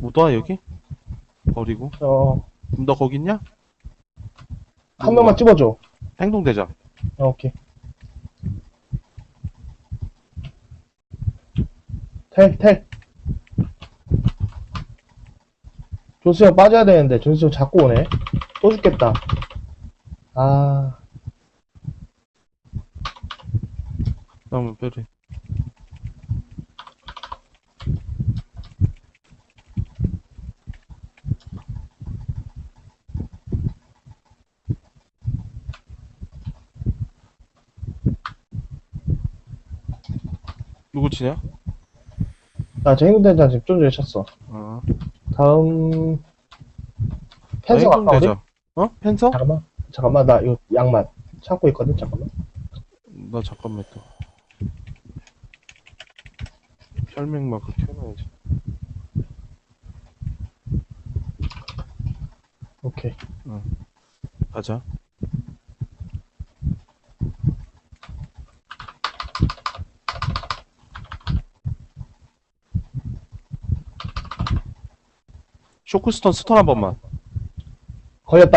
못 와, 여기? 버리고. 어, 그럼 너 거기 있냐? 한 명만 찍어줘. 행동대장. 어, 오케이. 텔, 텔. 조수 형 빠져야 되는데, 조수 형 자꾸 오네. 또 죽겠다. 아, 그러면 빼래. 누구 치냐? 나저 행동대장 지금 좀 전에 쳤어. 아, 다음, 나 펜서 갈까, 우리? 행동대장. 어? 펜서? 잠깐만. 잠깐만, 나 이거 양말 찾고 있거든, 잠깐만. 나 잠깐만 또. 혈맹 마크 켜놔야지. 오케이. 가자. 쇼크스턴 스턴 한 번만. 걸렸다.